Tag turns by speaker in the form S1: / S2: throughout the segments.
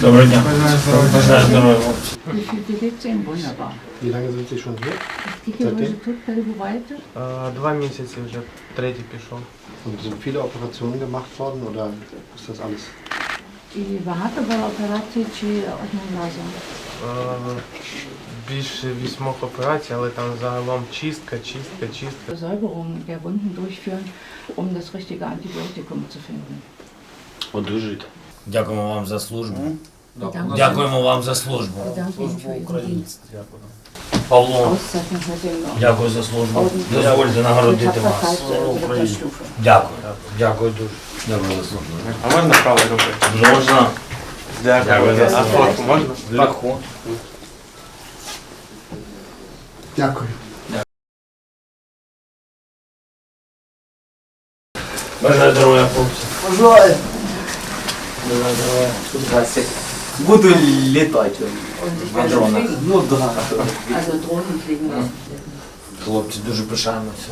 S1: Доброго дня. Бажаю здоров'я, хлопці.
S2: Wie viel bewegt ihr? Wunderbar.
S3: Wie lange sind Sie schon hier?
S2: Скільки ви вже тут перебуваєте?
S4: Е, Два місяці вже третій пішов.
S3: Und sind viele Operationen gemacht worden oder ist das alles?
S2: І багато було операцій чи одним разом?
S4: Е, Більше вісьмох операцій, але там загалом чистка, чистка, чистка.
S2: Säuberung der Wunden durchführen, um das richtige Antibiotikum zu finden.
S1: Одужуйте. Дякуємо вам за службу.
S2: Bedanke
S1: Дякуємо вам за службу.
S2: bedanke Ihnen für
S1: Павло, дякую за службу. Дозвольте нагородити вас. Дякую. Дякую дуже. Дякую за службу.
S4: А можна правою рукою?
S1: Можна. Дякую за
S4: А
S1: службу.
S4: фотку можна?
S1: Легко.
S3: Дякую.
S1: Бажаю здоров'я, хлопці.
S5: Бажаю. Буду літати.
S1: На дронах.
S5: Ну да.
S2: Also Drohnen fliegen lassen.
S1: Хлопці, дуже пишаємося.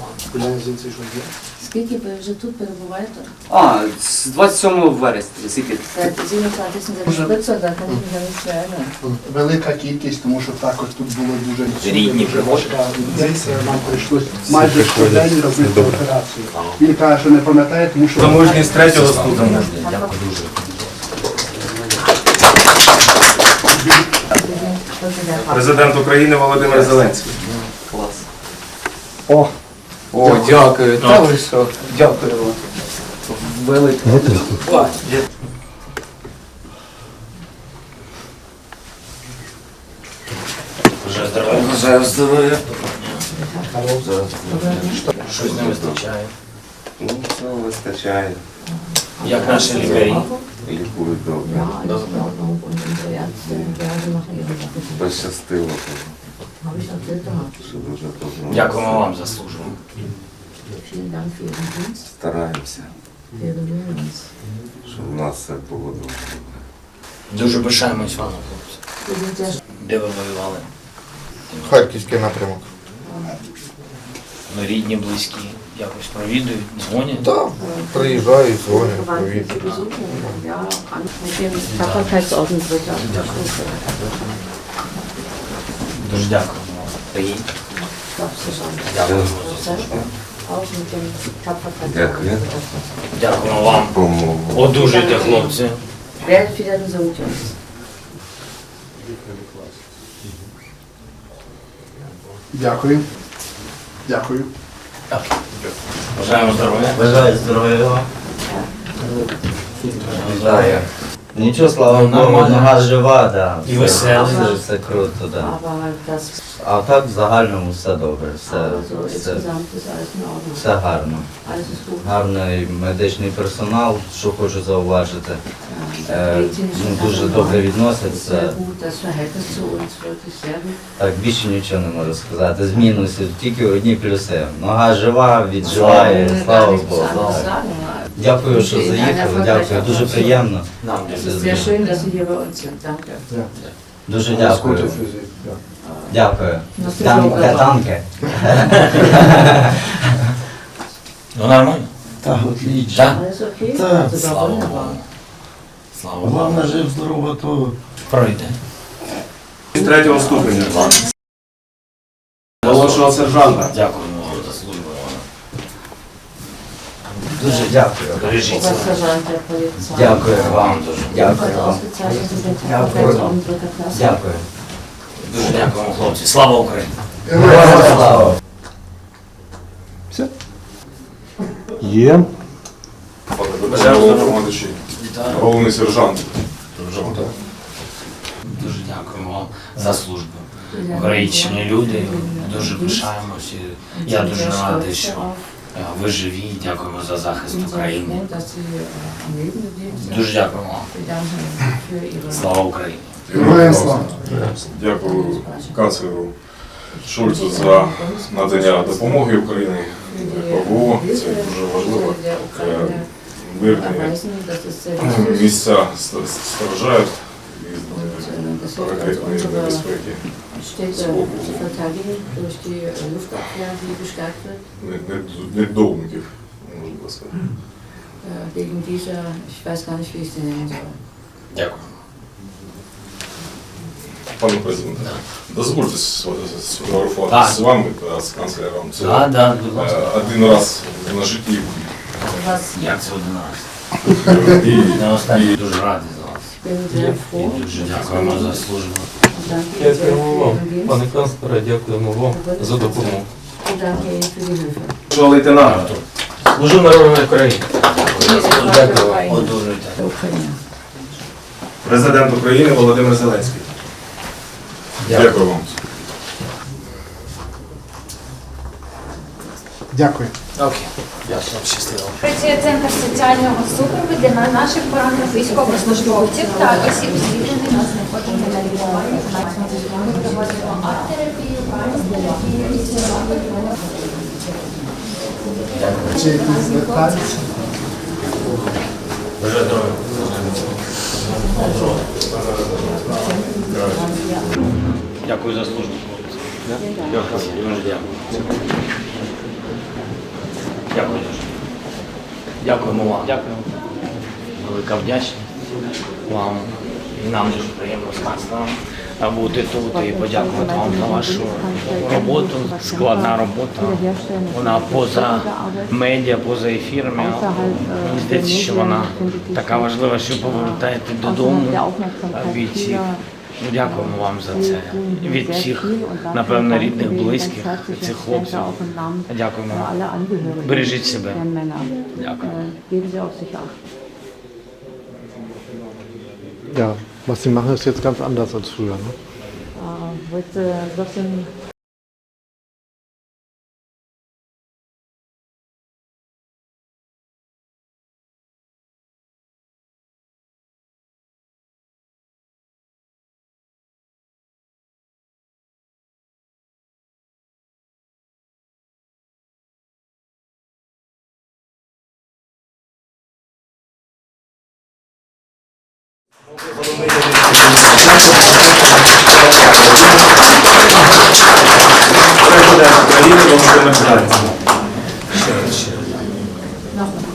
S2: Скільки ви вже тут перебуваєте?
S5: А, з 27 вересня, скільки?
S2: Seit 27. Spritzer, da kann ich mich ja nicht mehr erinnern.
S6: Велика кількість, тому що також тут було дуже
S1: Рідні
S6: важка нам прийшлось майже щодень робити операцію. Він каже, що не пам'ятає, тому що
S4: Замужність третього ступеня.
S1: Дякую дуже.
S4: Президент України Володимир Зеленський.
S5: Клас.
S6: О,
S5: О, дякую. Та ви що? Дякую вам. Велике.
S1: Бажаю здоров'я. Щось не вистачає.
S7: Ну, все вистачає,
S1: Як наші лікарі.
S7: Лікують
S2: machen ihre Sache.
S7: Пощастило, що дуже добре.
S1: Дякуємо вам за службу.
S7: Стараємося, щоб у нас все було добре.
S1: Дуже пишаємось вами, хлопці. Де ви воювали?
S8: Харківський напрямок.
S1: Рідні, близькі, якось провідують, дзвонять.
S8: Так, приїжджають, дзвонять,
S2: Verwandten
S8: привіт.
S2: Sie besuchen. Ja, an- mit dem Tapferkeitsorden.
S1: Дуже дякуємо вам. Приїдь. Дякуємо.
S2: Auch mit dem Tapferkeitsorden
S7: Дякую.
S2: dritter Stufe.
S1: Дякуємо вам.
S7: Помогу.
S1: Одужуйте, хлопці.
S2: Werdet wieder gesund, Jungs.
S6: дякую. Дякую.
S1: Бажаємо здоров'я.
S9: Бажаю здоров'я. Бажаю. Нічого, слава Богу,
S1: нормально.
S9: нога жива, да.
S1: І веселий.
S9: Все, все круто, да.
S2: Aber das,
S9: А так в загальному все добре, все, все,
S2: insgesamt ist alles in Ordnung.
S9: все гарно.
S2: Alles ist gut.
S9: Гарний медичний персонал, що хочу зауважити. Е, ну, дуже
S2: Personal
S9: добре
S2: ist
S9: відносяться.
S2: Gut, das Verhältnis zu uns wirklich sehr gut.
S9: Так більше нічого не можу сказати. З мінусів тільки одні плюси. Нога жива, відживає, слава
S2: gar nichts
S9: Богу. Дякую, що заїхали, дякую, дуже приємно.
S2: Hier bei uns sind. Danke.
S9: Дуже дякую. Дякую.
S2: Ну, це
S9: Танке, танке.
S1: Ну нормально.
S8: Так, отлично.
S1: Так? Слава. Богу. Слава Богу.
S8: Головне, жив здорово, то
S1: Пройде.
S4: Третього ступеня. Молодшого сержанта.
S1: Дякуємо вам за службу.
S9: Дуже дякую.
S1: Бережіть себе.
S2: Obersergeant der Polizei.
S9: Дякую вам.
S1: дуже.
S9: Дякую вам.
S2: dritter Klasse.
S9: Дякую.
S1: Дуже дякуємо, хлопці. Слава Україні!
S9: Слава.
S8: є.
S1: Бажаю
S10: Головний сержант.
S1: Дуже дякуємо вам за службу. Українські люди, дуже пишаємося. Я дуже радий, що ви живі. Дякуємо за захист України. Дуже дякуємо. Слава Україні!
S6: Героям слава.
S10: Дякую канцлеру Шульцу за надання допомоги Україні. ПВО. Це дуже важливо. Е, Мирні місця ст- страждають від ракетної небезпеки.
S2: Städte zu verteidigen durch die äh, Luftabwehr, die gestärkt wird.
S10: Не- не- Недовників, можна сказати.
S2: Äh, Wegen dieser, ich weiß gar nicht, wie ich sie nennen soll.
S1: Дякую.
S10: Пане президенте, дозвольте с- сфотографувати з вами та з канцлером. Це
S1: Так, так, будь ласка.
S10: е, один раз на житті.
S1: Як це один раз?
S10: І,
S1: Не останній дуже радий дуже дякуємо за службу.
S8: Дякуємо вам, пане канцлере, дякуємо вам за допомогу.
S2: Die Hilfe.
S8: Що лейтенант? Служу народу України.
S2: Dякую.
S1: Одужуйте.
S8: Президент України Володимир Зеленський.
S10: Дякую вам.
S6: Дякую.
S1: Окей. Дякую, щасливо.
S11: Працює центр соціального супроводу на наших поранених військовослужбовців та осіб звільнених на знаходження на лікування. Ми проводимо арт-терапію, канцтерапію,
S6: Чи якісь
S1: здоров'я. Дякую за службу. Дякую. Дуже дякую. Дякую дуже. Дякуємо вам. Дякую. Велика вдячність вам. І нам дуже приємно з канцлером бути тут і подякувати вам за вашу роботу. Складна робота. Вона поза медіа, поза ефірами. Мені здається, що вона така важлива, що повертаєте додому бійців. Ну, Дякуємо вам за це. Від всіх, напевно, рідних, близьких цих хлопців. Дякуємо вам. Бережіть себе. Дякую.
S3: Ja, was sie machen, ist jetzt ganz anders als früher. Ne?
S2: Äh, Vamos ver,
S8: Margarida, vamos ver, Margarida.